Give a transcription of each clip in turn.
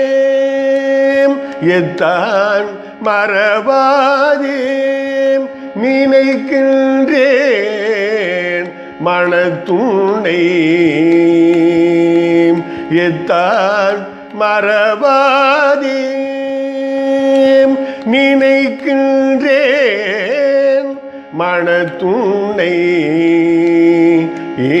ஏம் எத்தான் மறவாதே நினைக்கின்றேன் மனத்துணை எத்தான் மறவாதே நினைக்கின்றேன் மனத்துணை ஏ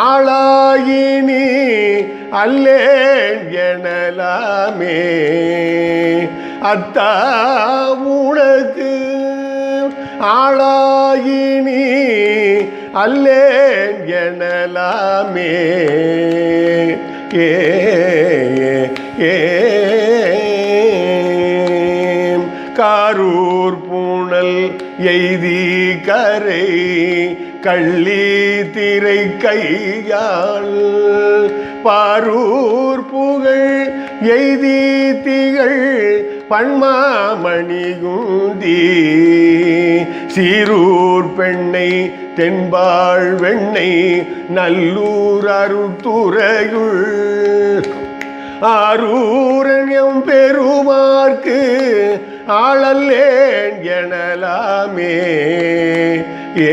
ஆளாயினி அல்லேன் எனலாமே. அத்தா உனக்கு ஆளாயினி அல்லேன் எனலாமே. ஏ ஏ காரூர் பூணல் எய்தி கரை கள்ளி திரை கையாள் பாரூர் புகழ் எய்தி திகழ் பண்மாமணிகுந்தி சீரூர் பெண்ணை தென்பாள் வெண்ணை நல்லூர் அருத்துறையுள் ஆரூரண்யம் பெருமார்க்கு ஆளல்லேன் எனலாமே. ஏ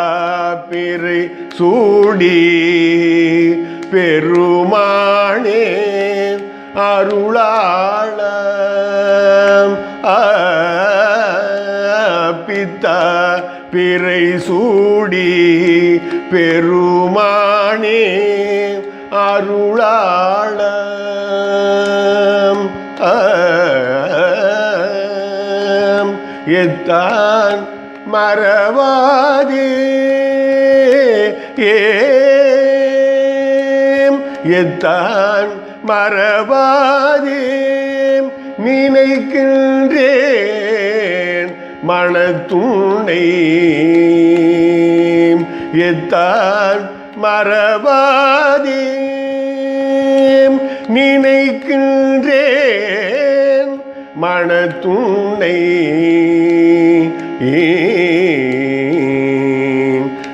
சூடி பெருமானே அருளாள பித்த பிறை சூடி பெருமானே அருளாள எத்தான் மறவாதே? ஏம் எத்தான் மறவாதேம் நினைக்கின்றேன் மனத்துணை எத்தான் மறவாதேம் நினைக்கின்றேன் மனத்துணை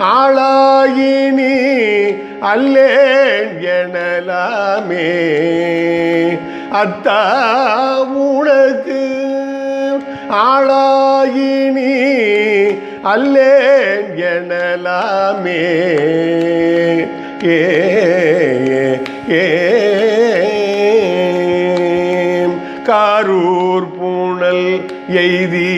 ஆளாயினி அல்லேன் எனலாமே. அத்தா உனக்கு ஆளாயினி அல்லேன் எனலாமே. ஏ ஏ காரூர் பூணல் எய்தி